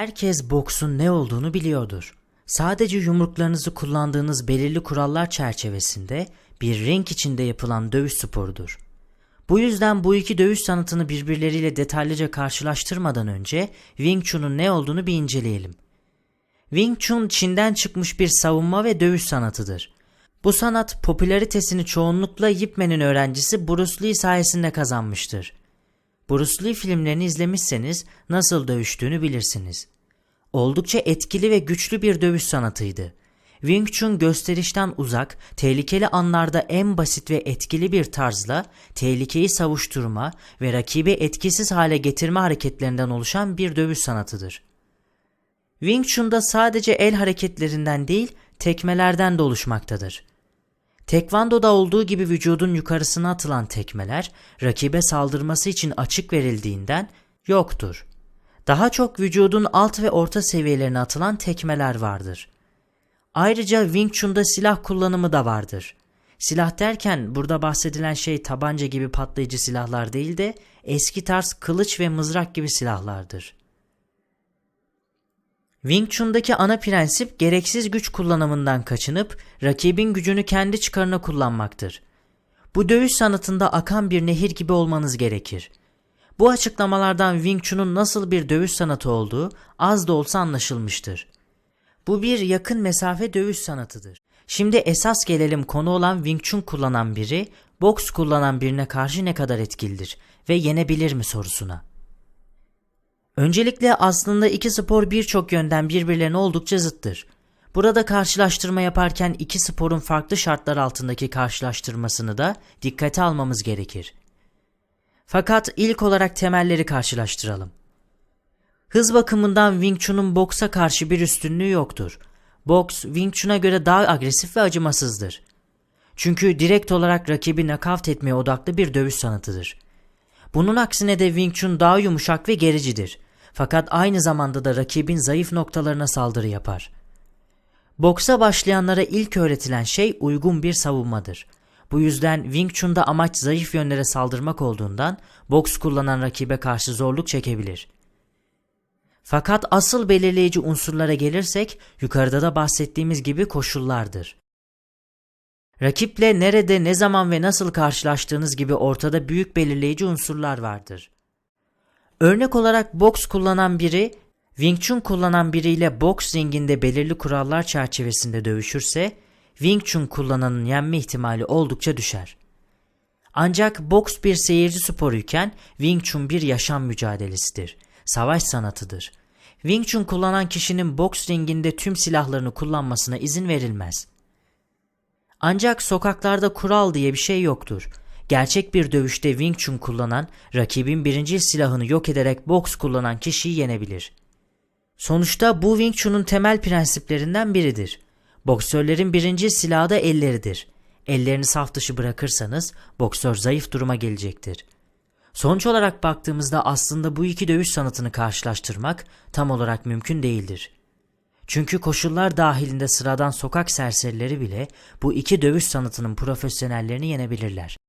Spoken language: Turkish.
Herkes boksun ne olduğunu biliyordur. Sadece yumruklarınızı kullandığınız belirli kurallar çerçevesinde bir ring içinde yapılan dövüş sporudur. Bu yüzden bu iki dövüş sanatını birbirleriyle detaylıca karşılaştırmadan önce Wing Chun'un ne olduğunu bir inceleyelim. Wing Chun Çin'den çıkmış bir savunma ve dövüş sanatıdır. Bu sanat popülaritesini çoğunlukla Yip Man'in öğrencisi Bruce Lee sayesinde kazanmıştır. Bruce Lee filmlerini izlemişseniz nasıl dövüştüğünü bilirsiniz. Oldukça etkili ve güçlü bir dövüş sanatıydı. Wing Chun gösterişten uzak, tehlikeli anlarda en basit ve etkili bir tarzla tehlikeyi savuşturma ve rakibi etkisiz hale getirme hareketlerinden oluşan bir dövüş sanatıdır. Wing Chun'da sadece el hareketlerinden değil, tekmelerden de oluşmaktadır. Tekvando'da olduğu gibi vücudun yukarısına atılan tekmeler, rakibe saldırması için açık verildiğinden yoktur. Daha çok vücudun alt ve orta seviyelerine atılan tekmeler vardır. Ayrıca Wing Chun'da silah kullanımı da vardır. Silah derken burada bahsedilen şey tabanca gibi patlayıcı silahlar değil de eski tarz kılıç ve mızrak gibi silahlardır. Wing Chun'daki ana prensip gereksiz güç kullanımından kaçınıp rakibin gücünü kendi çıkarına kullanmaktır. Bu dövüş sanatında akan bir nehir gibi olmanız gerekir. Bu açıklamalardan Wing Chun'un nasıl bir dövüş sanatı olduğu az da olsa anlaşılmıştır. Bu bir yakın mesafe dövüş sanatıdır. Şimdi esas gelelim konu olan Wing Chun kullanan biri, boks kullanan birine karşı ne kadar etkilidir ve yenebilir mi sorusuna. Öncelikle aslında iki spor birçok yönden birbirlerine oldukça zıttır. Burada karşılaştırma yaparken iki sporun farklı şartlar altındaki karşılaştırmasını da dikkate almamız gerekir. Fakat ilk olarak temelleri karşılaştıralım. Hız bakımından Wing Chun'un boksa karşı bir üstünlüğü yoktur. Boks Wing Chun'a göre daha agresif ve acımasızdır. Çünkü direkt olarak rakibi nakavt etmeye odaklı bir dövüş sanatıdır. Bunun aksine de Wing Chun daha yumuşak ve gericidir. Fakat aynı zamanda da rakibin zayıf noktalarına saldırı yapar. Boksa başlayanlara ilk öğretilen şey uygun bir savunmadır. Bu yüzden Wing Chun'da amaç zayıf yönlere saldırmak olduğundan boks kullanan rakibe karşı zorluk çekebilir. Fakat asıl belirleyici unsurlara gelirsek yukarıda da bahsettiğimiz gibi koşullardır. Rakiple nerede, ne zaman ve nasıl karşılaştığınız gibi ortada büyük belirleyici unsurlar vardır. Örnek olarak boks kullanan biri, Wing Chun kullanan biriyle boks ringinde belirli kurallar çerçevesinde dövüşürse, Wing Chun kullananın yenme ihtimali oldukça düşer. Ancak boks bir seyirci sporuyken Wing Chun bir yaşam mücadelesidir. Savaş sanatıdır. Wing Chun kullanan kişinin boks ringinde tüm silahlarını kullanmasına izin verilmez. Ancak sokaklarda kural diye bir şey yoktur. Gerçek bir dövüşte Wing Chun kullanan, rakibin birinci silahını yok ederek boks kullanan kişiyi yenebilir. Sonuçta bu Wing Chun'un temel prensiplerinden biridir. Boksörlerin birinci silahı da elleridir. Ellerini saf dışı bırakırsanız boksör zayıf duruma gelecektir. Sonuç olarak baktığımızda aslında bu iki dövüş sanatını karşılaştırmak tam olarak mümkün değildir. Çünkü koşullar dahilinde sıradan sokak serserileri bile bu iki dövüş sanatının profesyonellerini yenebilirler.